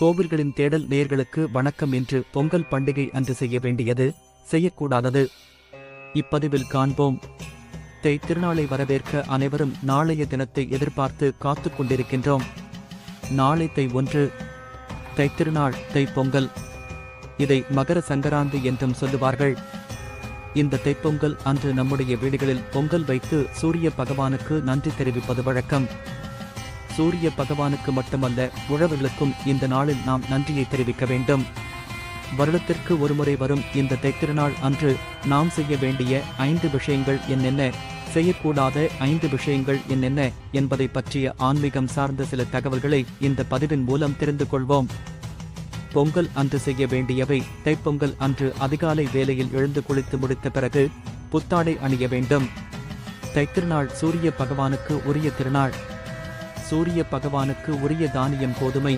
கோவில்களின் தேடல் நேர்களுக்கு வணக்கம் என்று பொங்கல் பண்டிகை அன்று செய்ய வேண்டியது செய்யக்கூடாதது. இப்பதிவில் காண்போம். தை திருநாளை வரவேற்க அனைவரும் நாளைய தினத்தை எதிர்பார்த்து காத்து கொண்டிருக்கின்றோம். நாளை தை ஒன்று தை திருநாள் தை பொங்கல். இதை மகர சங்கராந்தி என்றும் சொல்லுவார்கள். இந்த தைப்பொங்கல் அன்று நம்முடைய வீடுகளில் பொங்கல் வைத்து சூரிய பகவானுக்கு நன்றி தெரிவிப்பது வழக்கம். சூரிய பகவானுக்கு மட்டுமல்ல உழவர்களுக்கும் இந்த நாளில் நாம் நன்றியை தெரிவிக்க வேண்டும். வருடத்திற்கு ஒருமுறை வரும் இந்த தைத்திருநாள் அன்று நாம் செய்ய வேண்டிய ஐந்து விஷயங்கள் என்னென்ன? செய்யக்கூடாத ஐந்து விஷயங்கள் என்னென்ன? என்பதை பற்றிய ஆன்மீகம் சார்ந்த சில தகவல்களை இந்த பதிவின் மூலம் தெரிந்து கொள்வோம். பொங்கல் அன்று செய்ய வேண்டியவை தைப்பொங்கல் அன்று அதிகாலை வேலையில் எழுந்து குளித்து முடித்த பிறகு புத்தாடை அணிய வேண்டும். தைத்திருநாள் சூரிய பகவானுக்கு உரிய திருநாள். சூரிய பகவானுக்கு உரிய தானியம் கோதுமை.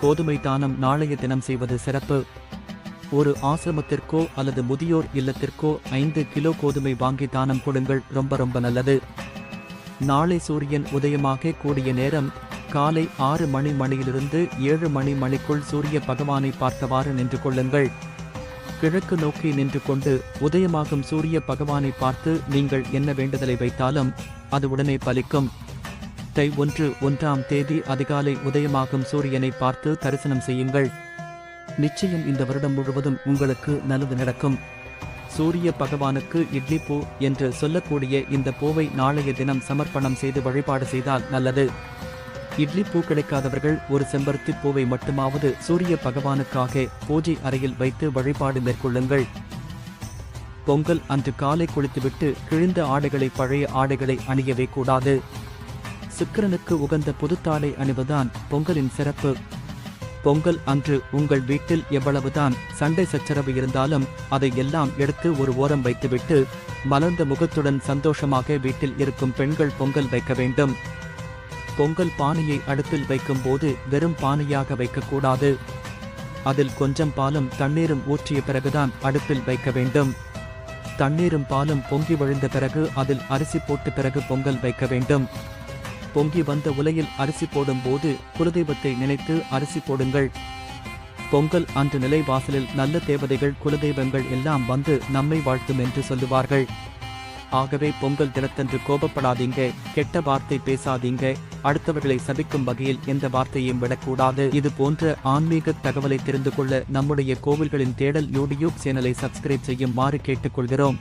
கோதுமை தானம் நாளைய தினம் செய்வது சிறப்பு. ஒரு ஆசிரமத்திற்கோ அல்லது முதியோர் இல்லத்திற்கோ ஐந்து கிலோ கோதுமை வாங்கி தானம் கொடுங்கள் ரொம்ப ரொம்ப நல்லது. நாளை சூரியன் உதயமாக கூடிய நேரம் காலை ஆறு மணி மணியிலிருந்து ஏழு மணி மணிக்குள் சூரிய பகவானை பார்த்தவாறு நின்று கொள்ளுங்கள். கிழக்கு நோக்கி நின்று கொண்டு உதயமாகும் சூரிய பகவானை பார்த்து நீங்கள் என்ன வேண்டுதலை வைத்தாலும் அது உடனே பலிக்கும். தை ஒன்று ஒன்றாம் தேதி அதிகாலை உதயமாகும் சூரியனை பார்த்து தரிசனம் செய்யுங்கள். நிச்சயம் இந்த வருடம் முழுவதும் உங்களுக்கு நல்லது நடக்கும். சூரிய பகவானுக்கு இட்லி பூ என்று சொல்லக்கூடிய இந்த பூவை நாளைய தினம் சமர்ப்பணம் செய்து வழிபாடு செய்தால் நல்லது. இட்லி பூ கிடைக்காதவர்கள் ஒரு செம்பருத்தி பூவை மட்டுமாவது சூரிய பகவானுக்காக பூஜை அறையில் வைத்து வழிபாடு மேற்கொள்ளுங்கள். பொங்கல் அன்று காலை குளித்துவிட்டு கிழிந்த ஆடைகளை பழைய ஆடைகளை அணியவே கூடாது. சுக்கிரனுக்கு உகந்த புதுத்தாலை அணிவதுதான் பொங்கலின் சிறப்பு. பொங்கல் அன்று உங்கள் வீட்டில் எவ்வளவுதான் சண்டை சச்சரவு இருந்தாலும் அதை எல்லாம் எடுத்து ஒரு ஓரம் வைத்துவிட்டு மலர்ந்த முகத்துடன் சந்தோஷமாக வீட்டில் இருக்கும் பெண்கள் பொங்கல் வைக்க வேண்டும். பொங்கல் பானையை அடுப்பில் வைக்கும்போது வெறும் பானையாக வைக்கக்கூடாது. அதில் கொஞ்சம் பாலும் தண்ணீரும் ஊற்றிய பிறகுதான் அடுப்பில் வைக்க வேண்டும். தண்ணீரும் பாலும் பொங்கி வழிந்த பிறகு அதில் அரிசி போட்ட பிறகு பொங்கல் வைக்க வேண்டும். பொங்கி வந்த உலையில் அரிசி போடும்போது குலதெய்வத்தை நினைத்து அரிசி போடுங்கள். பொங்கல் அன்று நிலை வாசலில் நல்ல தேவதைகள் குலதெய்வங்கள் எல்லாம் வந்து நம்மை வாழ்த்தும் என்று சொல்லுவார்கள். ஆகவே பொங்கல் தினத்தன்று கோபப்படாதீங்க கெட்ட வார்த்தை பேசாதீங்க அடுத்தவர்களை சபிக்கும் வகையில் எந்த வார்த்தையும் விடக்கூடாது. இது போன்ற ஆன்மீக தகவலை தெரிந்து கொள்ள நம்முடைய கோவில்களின் தேடல் யூடியூப் சேனலை சப்ஸ்கிரைப் செய்யுமாறு கேட்டுக்கொள்கிறோம்.